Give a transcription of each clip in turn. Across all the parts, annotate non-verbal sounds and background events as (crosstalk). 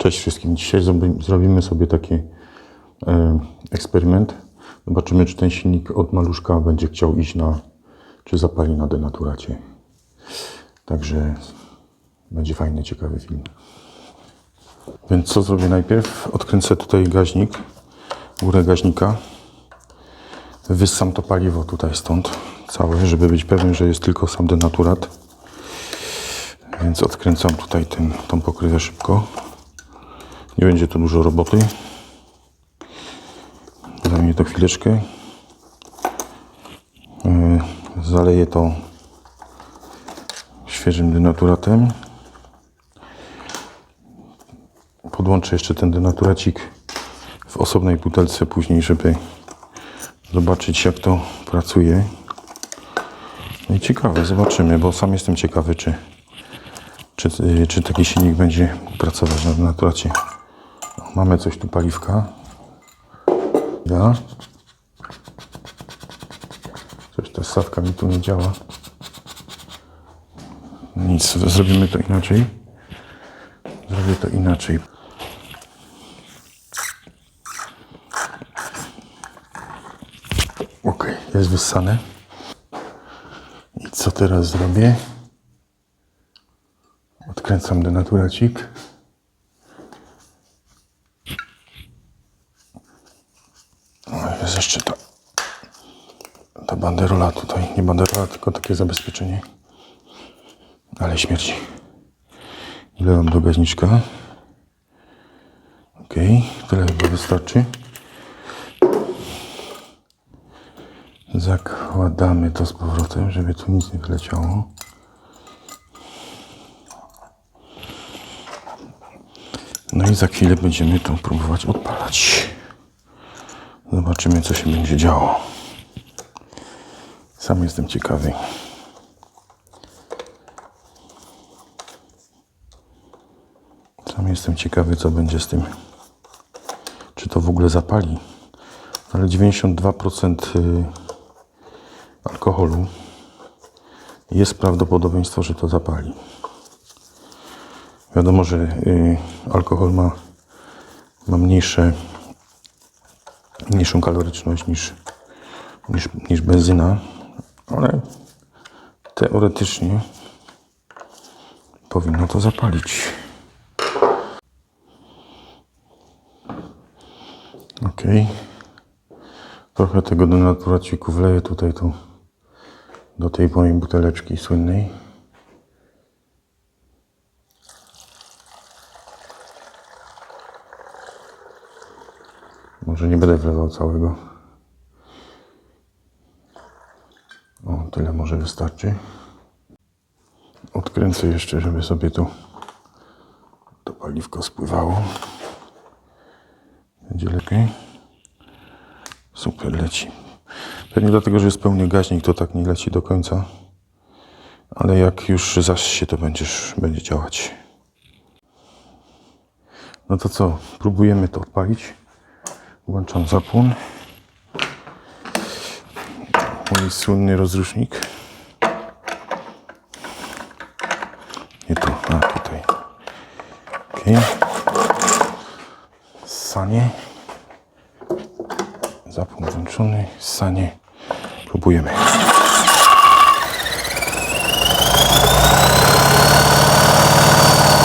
Cześć wszystkim. Dzisiaj zrobi- zrobimy sobie taki e, eksperyment. Zobaczymy, czy ten silnik od maluszka będzie chciał iść na, czy zapali na denaturacie. Także będzie fajny, ciekawy film. Więc co zrobię najpierw? Odkręcę tutaj gaźnik, górę gaźnika. Wyssam to paliwo tutaj stąd całe, żeby być pewny, że jest tylko sam denaturat. Więc odkręcam tutaj ten, tą pokrywę szybko. Nie będzie to dużo roboty. Zajmie to chwileczkę. Yy, Zaleję to świeżym denaturatem. Podłączę jeszcze ten denaturacik w osobnej butelce później, żeby zobaczyć jak to pracuje. No i ciekawe, zobaczymy, bo sam jestem ciekawy, czy, czy, czy taki silnik będzie pracować na denaturacie. Mamy coś tu paliwka. Ja. Coś ta stawka mi tu nie działa. Nic, zrobimy to inaczej. Zrobię to inaczej. Ok, jest wyssane. I co teraz zrobię? Odkręcam denaturacik. O, jest jeszcze ta, ta banderola tutaj. Nie banderola, tylko takie zabezpieczenie. Ale śmierci. Wlewam do gaźniczka. Ok, tyle chyba wystarczy. Zakładamy to z powrotem, żeby tu nic nie wyleciało. No i za chwilę będziemy to próbować odpalać. Zobaczymy, co się będzie działo. Sam jestem ciekawy. Sam jestem ciekawy, co będzie z tym. Czy to w ogóle zapali. Ale 92% y, alkoholu jest prawdopodobieństwo, że to zapali. Wiadomo, że y, alkohol ma, ma mniejsze, mniejszą kaloryczność niż, niż, niż benzyna, ale teoretycznie powinno to zapalić. Ok. Trochę tego denaturaciku wleję tutaj tu do tej mojej buteleczki słynnej. Może nie będę wlewał całego. O, tyle może wystarczy. Odkręcę jeszcze, żeby sobie tu to paliwko spływało. Będzie lepiej. Super leci. Pewnie dlatego, że jest pełny gaźnik, to tak nie leci do końca. Ale jak już zaś się to będziesz, będzie działać. No to co? Próbujemy to odpalić. Włączam zapłon. Mój słynny rozrusznik. Nie tu, a tutaj. Ok. Sanie. Zapłon włączony. Sanie. Próbujemy.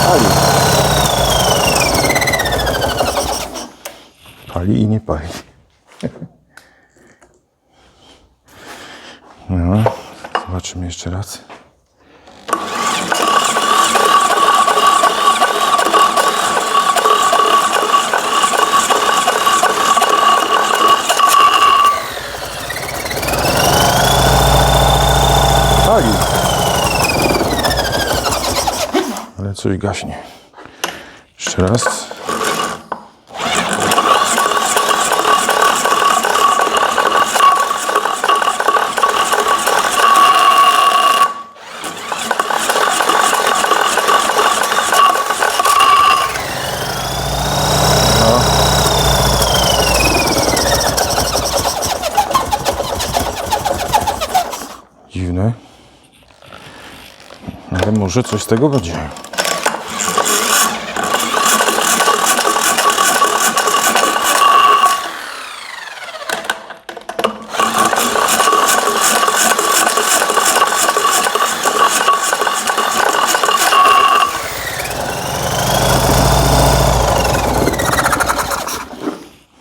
Pali. Pali i nie pali. No, zobaczymy jeszcze raz. Pali. Ale coś gaśnie. Jeszcze raz. Dziwne. Ale może coś z tego będzie.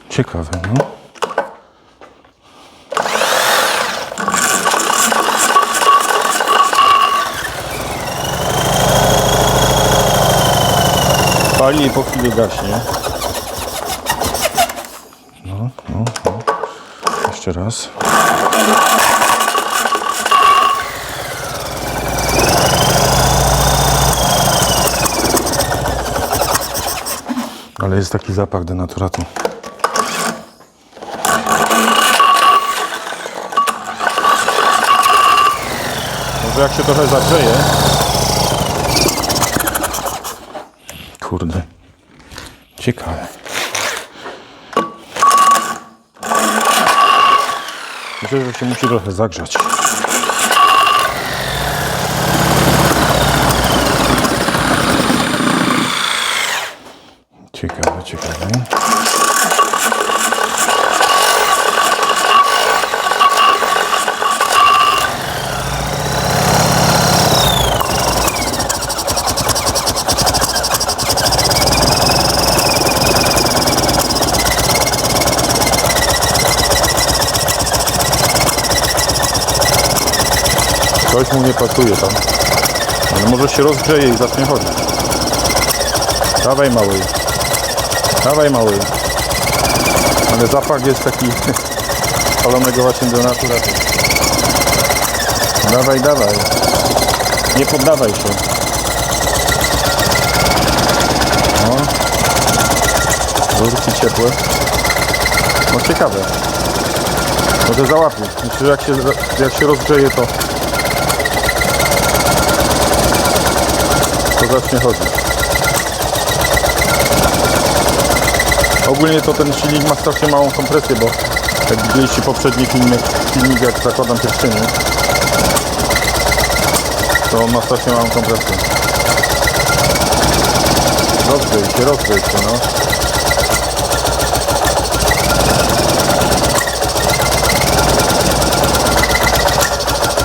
ciekawe, no. Pali i po chwili gaśnie. No, no, no. Jeszcze raz. Ale jest taki zapach denaturatu. Może jak się trochę zagrzeje. Kurde. Ciekawe. Myślę, że się musi trochę zagrzać. Ciekawe, ciekawe. Coś mu nie pasuje tam. Ale może się rozgrzeje i zacznie chodzić. Dawaj mały. Dawaj mały. Ale zapach jest taki (laughs) spalonego właśnie do naturatu. Dawaj, dawaj. Nie poddawaj się. No. Rurki ciepłe. No ciekawe. Może załapie. Myślę, że jak się, jak się rozgrzeje to to zacznie chodzić. Ogólnie to ten silnik ma strasznie małą kompresję, bo jak widzieliście poprzedni filmik, filmik jak zakładam pierścienie, to on ma strasznie małą kompresję. Rozgrzej się, się, no.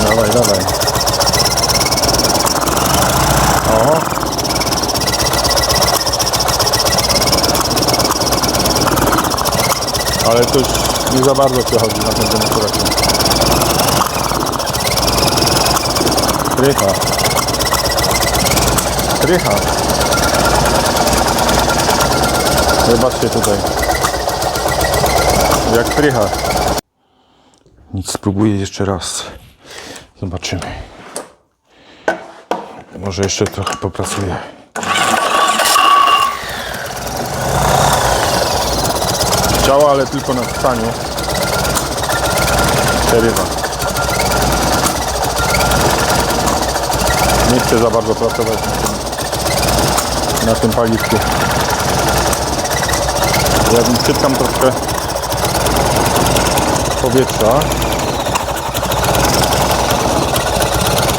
Dawaj, dawaj. O. Ale to już nie za bardzo przechodzi na tym demonstracji. Krycha. Krycha. Zobaczcie tutaj. Jak krycha. Nic, spróbuję jeszcze raz. Zobaczymy. Może jeszcze trochę popracuję. Działa, ale tylko na staniu. Przerywa. Nie chcę za bardzo pracować na tym, na tym paliwku. Ja bym wczytam troszkę powietrza.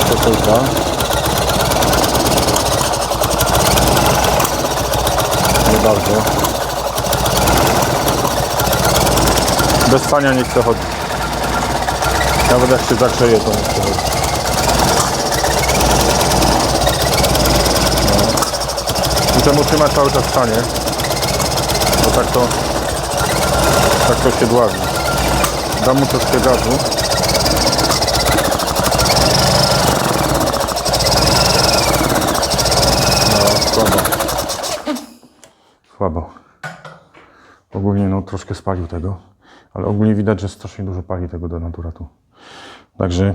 To tylko. Nie bardzo. Bez spania nie chcę chodzić. Nawet jak się zagrzeje, to nie chcę chodzić. No. Muszę mu trzymać cały czas w stanie. Bo tak to tak to się dławi. Dam mu troszkę gazu. No, słabo. Słabo. Ogólnie no troszkę spalił tego, ale ogólnie widać, że strasznie dużo pali tego do naturatu. Także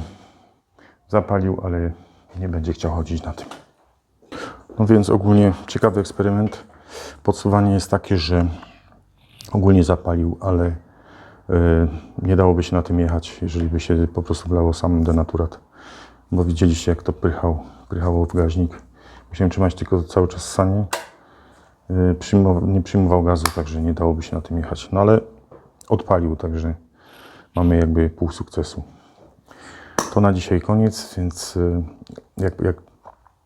zapalił, ale nie będzie chciał chodzić na tym. No więc ogólnie ciekawy eksperyment. Podsuwanie jest takie, że ogólnie zapalił, ale y, nie dałoby się na tym jechać, jeżeli by się po prostu wlało sam denaturat. Bo widzieliście jak to prychał, prychało w gaźnik. Musiałem trzymać tylko cały czas sanie. Y, przyjmował, nie przyjmował gazu, także nie dałoby się na tym jechać. No ale odpalił, także mamy jakby pół sukcesu. To na dzisiaj koniec, więc y, jak, jak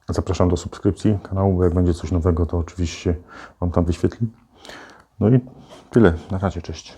zapraszam do subskrypcji kanału, bo jak będzie coś nowego, to oczywiście Wam tam wyświetli. No i tyle. Na razie, cześć.